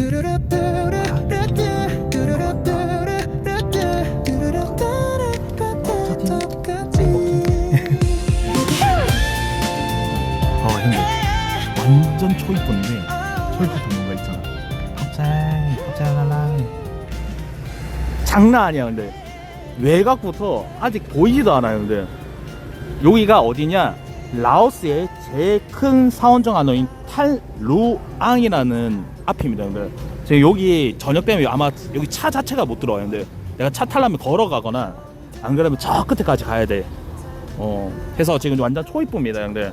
아 형님. 완전 초이쁜데 초이쁜 뭔가 있잖아. 갑자기 갑자기. 랄라 장난 아니야 근데. 외곽부터 아직 보이지도 않아요 근데. 여기가 어디냐? 라오스의 제일 큰 사원정 안어인 탈루앙이라는 앞입니다. 근데 지금 여기 저녁 되면 아마 여기 차 자체가 못 들어와요. 근데 내가 차 타려면 걸어가거나 안 그러면 저 끝에까지 가야 돼. 어, 해서 지금 완전 초이쁩니다. 형들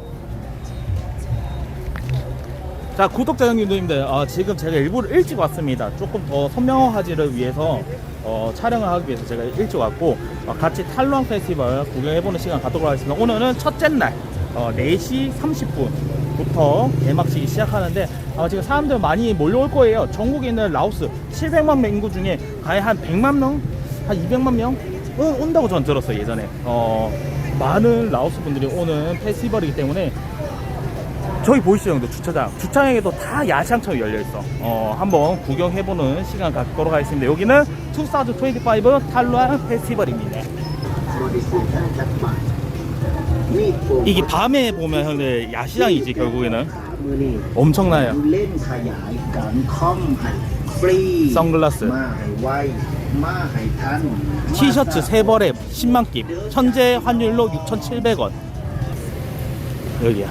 자 구독자 형님들 어, 지금 제가 일부러 일찍 왔습니다. 조금 더 선명하지를 위해서 어, 촬영을 하기 위해서 제가 일찍 왔고 어, 같이 탈루앙 페스티벌 구경해보는 시간 갖도록 하겠습니다. 오늘은 첫째 날 어, 4시 30분 부터 개막식이 시작하는데 어, 지금 사람들 많이 몰려올 거예요. 전국에 있는 라오스 700만 명 인구 중에 가에 한 100만 명? 한 200만 명? 은 온다고 전 들었어요 예전에. 어, 많은 라오스 분들이 오는 페스티벌이기 때문에 저기 보이시죠 형들? 주차장. 주차장에도 다 야시장처럼 열려있어. 어 한번 구경해보는 시간 갖도록 하겠습니다. 여기는 2025 탈루안 페스티벌입니다 이게 밤에 보면 형들 야시장이지 결국에는 엄청나요. 선글라스. 티셔츠 세벌에 10만 깁. 현재 환율로 6,700원. 여기야.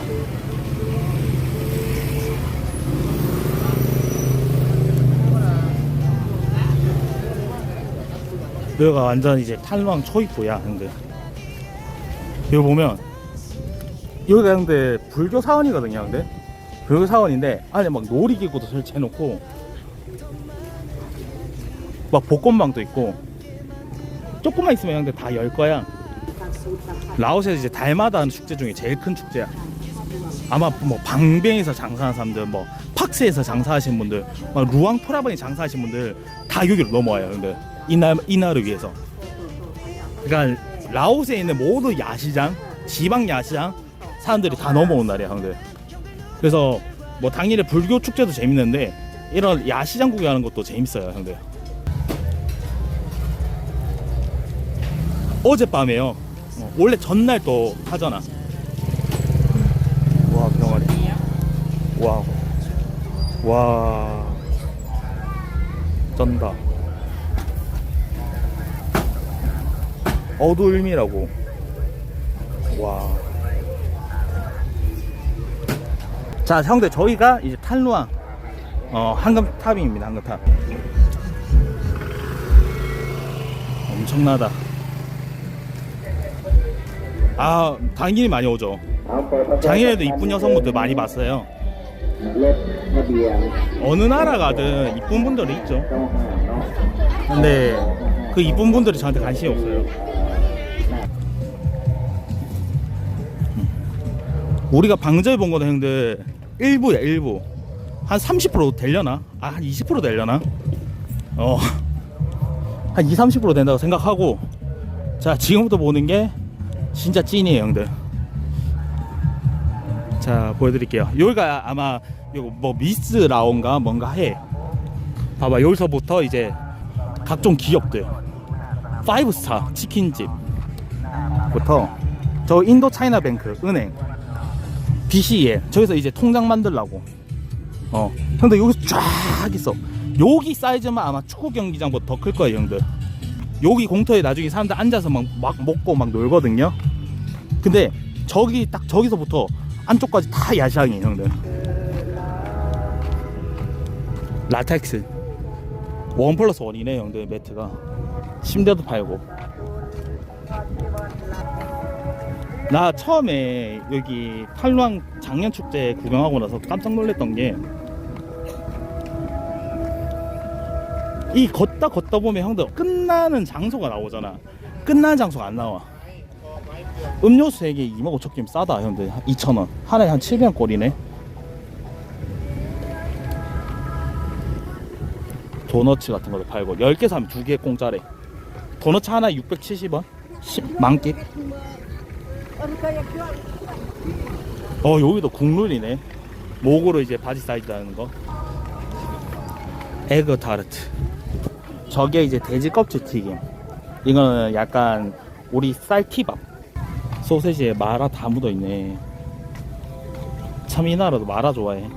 여기가 완전 이제 탈망 초입구야, 근데. 이거 보면 여기가 형들 불교 사원이거든요 형들 불교 사원인데 안에 막 놀이기구도 설치해놓고 막 복권방도 있고 조금만 있으면 형들 다열 거야. 라오스에서 이제 달마다 하는 축제 중에 제일 큰 축제야. 아마 뭐 방뱅에서 장사하는 사람들, 뭐 팍스에서 장사하시는 분들, 막 루앙 프라방에 장사하시는 분들 다 여기로 넘어와요. 근데 이날 이날을 위해서. 그러니까 라오스에 있는 모든 야시장, 지방 야시장 사람들이 다 넘어온 날이야, 형들. 그래서 뭐 당일에 불교 축제도 재밌는데 이런 야시장 구경하는 것도 재밌어요, 형들. 어젯밤에요. 어, 원래 전날 또 하잖아. 와 병아리. 와. 와. 쩐다. 어두울미라고. 와. 자 형들 저희가 이제 탈루왕 어, 황금탑입니다 황금탑. 엄청나다. 아 당연히 많이 오죠. 작년에도 이쁜 여성분들 많이 봤어요. 어느 나라 가든 이쁜 분들이 있죠. 근데 그 이쁜 분들이 저한테 관심이 없어요. 음. 우리가 방전에 본 거다 형들. 일부야 일부. 한 30% 되려나? 아 한 20% 되려나? 어 한 2, 30% 된다고 생각하고. 자 지금부터 보는 게 진짜 찐이에요 형들. 자 보여드릴게요. 여기가 아마 요거 뭐 미스 라온가 뭔가 해. 봐봐 여기서부터 이제 각종 기업들. 파이브스타 치킨집부터 저 인도 차이나 뱅크 은행 BCE 저기서 이제 통장 만들라고. 어 형들 여기서 쫙 있어. 여기 사이즈만 아마 축구 경기장보다 더 클 거예요 형들. 여기 공터에 나중에 사람들 앉아서 막, 막 먹고 막 놀거든요. 근데 저기 딱 저기서부터 안쪽까지 다 야시장이에요 형들. 라텍스. 원 플러스 원이네 형들 매트가. 침대도 팔고 나 처음에 여기 탈루앙 작년 축제 구경하고 나서 깜짝 놀랐던 게 이 걷다 걷다 보면 형들 끝나는 장소가 나오잖아. 끝나는 장소가 안 나와. 음료수 3개 2만 5천 개면 싸다 형들. 2,000원. 하나에 한 700원 꼴이네. 도너츠 같은 것도 팔고 10개 사면 2개 공짜래. 도너츠 하나 670원? 10 만개 어 여기도 국룰이네 목으로 이제 바지 사이즈 하는 거 에그 타르트. 저게 이제 돼지 껍질 튀김. 이거는 약간 우리 쌀티밥. 소세지에 마라 다 묻어 있네. 참 이 나라도 마라 좋아해.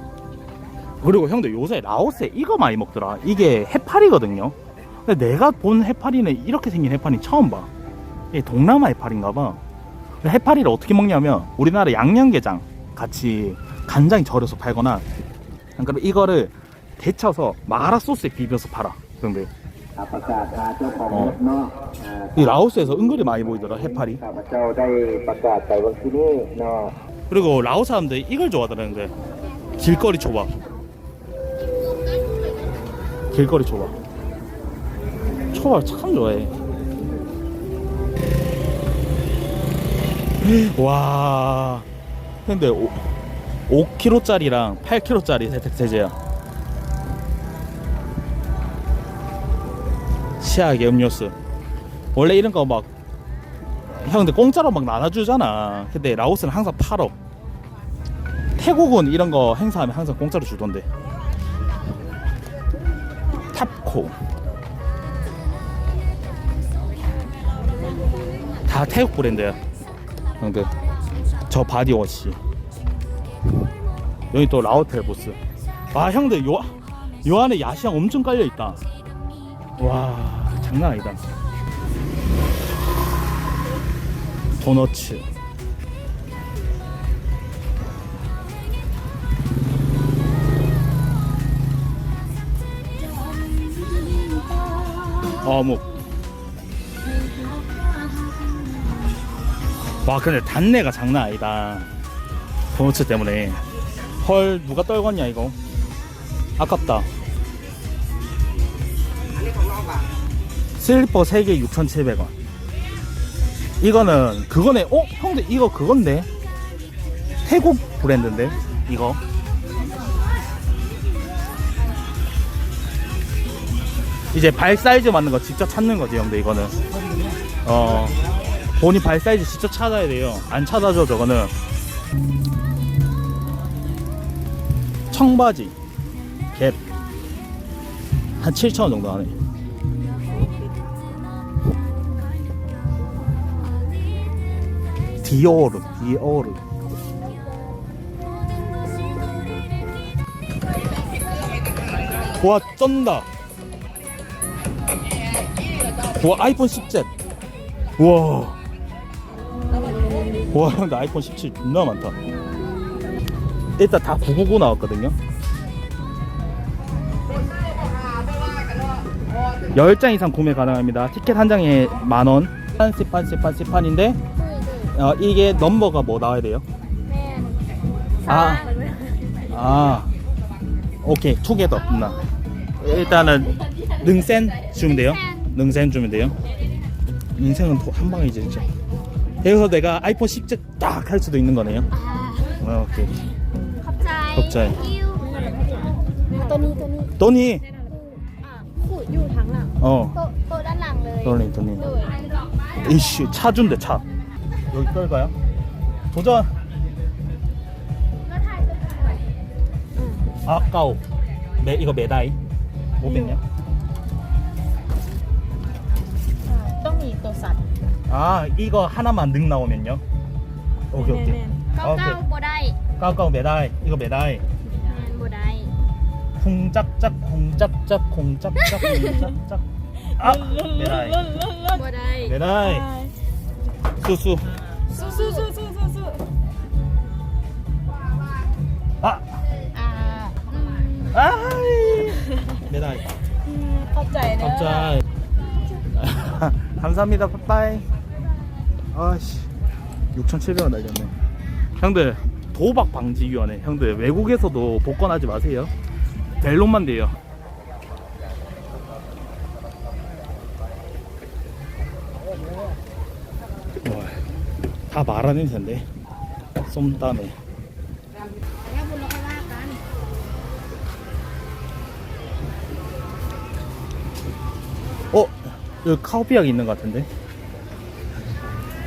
그리고 형들 요새 라오스에 이거 많이 먹더라. 이게 해파리거든요. 근데 내가 본 해파리는 이렇게 생긴 해파리 처음 봐. 이게 동남아 해파리인가 봐. 해파리를 어떻게 먹냐면 우리나라 양념게장 같이 간장 절여서 팔거나 그럼 이거를 데쳐서 마라 소스에 비벼서 팔아 그런데 어. 이 라오스에서 은근히 많이 보이더라 해파리. 그리고 라오 사람들이 이걸 좋아하더라는데 길거리 초밥. 길거리 초밥. 초밥 참 좋아해. 와. 근데 5, 5kg짜리랑 8kg짜리 세택세제야. 시약의 음료수. 원래 이런 거 막 형 근데 공짜로 막 나눠주잖아. 근데 라오스는 항상 팔어. 태국은 이런 거 행사하면 항상 공짜로 주던데. 탑코. 다 태국 브랜드야. 형들. 저 바디워시. 여기 또 라오텔 보스. 아 형들 요, 요 안에 야시장 엄청 깔려 있다. 와 장난 아니다. 도너츠. 어묵. 와 근데 단내가 장난 아니다. 도너츠 때문에. 헐 누가 떨궜냐 이거. 아깝다. 슬리퍼 3개 6,700원. 이거는 그거네. 어? 형들 이거 그건데. 태국 브랜드인데. 이거. 이제 발 사이즈 맞는 거 직접 찾는 거지, 형들 이거는. 어. 본인 발 사이즈 직접 찾아야 돼요. 안 찾아줘, 저거는. 청바지. 갭. 한 7,000원 정도 하네. 디오르, 디오르. 와, 쩐다. 와, 아이폰 17. 와. 와 근데 아이폰 17 존나 많다. 일단 다 999 나왔거든요. 10장 이상 구매 가능합니다. 티켓 한 장에 만원. 판씩 판씩 판씩 판인데 어, 이게 넘버가 뭐 나와야 돼요? 네. 아, 아. 오케이. 투개더. 나. 일단은 능센 주면 돼요? 능센. 주면 돼요? 네. 능센은 한 방이지 진짜. 그래서 내가 아이폰 17 딱 할 수도 있는 거네요 อ่า 어, 오케이 ขอบใจ ขอบใจ อิ้วตัวนี้ตัวนี้ 또니 อ่าขูดอยู่ทั้งหลัง 어 โต๊ะโต๊ะด้านหลังเลย 또니 또니 โดย 이씨 차 준대 차 여기 끌까요? 도전 แล้วถ่ายตัวสวย 아까우 매 이거 매다이 뭐 뺐냐? 아 이거 하나만 능 나오면요? 오케이 오케이 เก้าเก้าโบได้ 까까우 매다이 이거 매다이 แมนโบได้ 콩짝짝 콩짝짝 콩짝짝 콩짝짝 아 매다이 โบได้ 매다이 수수 สู้สู้สู้สู้สู้สู้ 아 อ่าอืม 아이 매다이 อืมเข้าใจเนอะ 갑자기 감사합니다 빠빠이 아씨. 6,700원 날렸네. 형들 도박 방지 위원회. 형들 외국에서도 복권하지 마세요. 벨론만 돼요. 다 말하는 텐데. 쏨땀에. 어? 여기 카오피약 있는 것 같은데?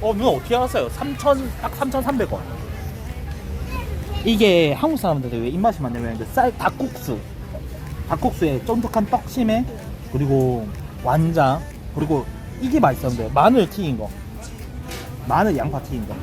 어 누나 어떻게 알았어요? 3천 딱 3,300원. 이게 한국 사람들한테 왜 입맛이 많냐면 그 쌀 닭국수, 닭국수에 쫀득한 떡심에 그리고 완장 그리고 이게 맛있었는데 마늘 튀긴 거, 마늘 양파 튀긴 거.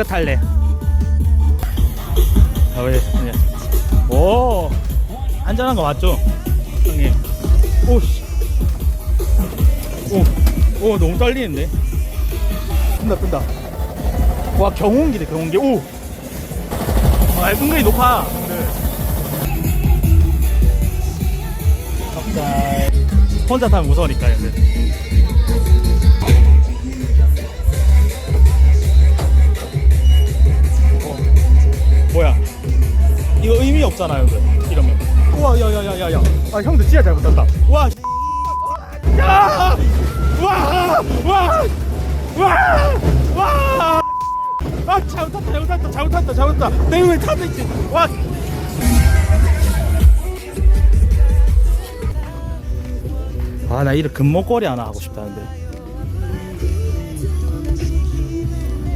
이거 탈래. 아, 왜? 네. 오, 안전한 거 맞죠? 형님. 오, 씨. 오, 오, 너무 떨리는데? 뜬다, 뜬다. 와, 경운기네, 경운기. 오! 아, 은근히 높아. 네. 혼자 타면 무서우니까, 근데. 뭐야? 이거 의미 없잖아요, 근데 이러면. 우와, 야야야야야. 아 형들 진짜 잘못한다. 와. 씨. 야! 와! 와! 와! 와! 아 잘못했다, 잘못했다, 잘못했다, 잘못했다. 내 타도 있지. 와! 아, 나 이런 금목걸이 하나 하고 싶다는데.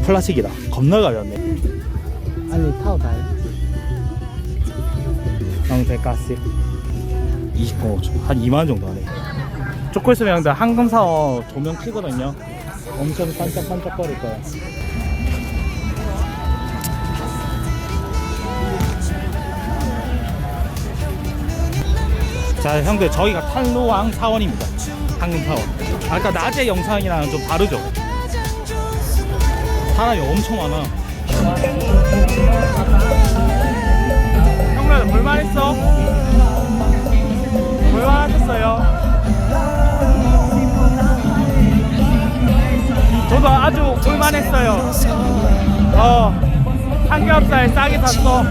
플라스틱이다. 겁나 가렸네. 아니 타고 가요. 영대 가스 20분 5초 한 2만 정도 하네. 있으면 형들 황금 사원 조명 키거든요. 엄청 반짝반짝거릴 거야. 자 형들 저희가 탈로왕 사원입니다. 황금 사원. 아까 낮에 영상이랑 좀 다르죠? 사람이 엄청 많아. 볼만 했어? 볼만 하셨어요? 저도 아주 볼만했어요. 어, 삼겹살 싸게 샀어. 어,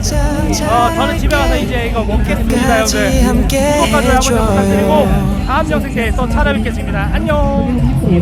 저는 집에 가서 이제 이거 먹겠습니다, 형들. 구독과 좋아요 한번 부탁드리고 다음 영상 때 또 찾아뵙겠습니다. 안녕.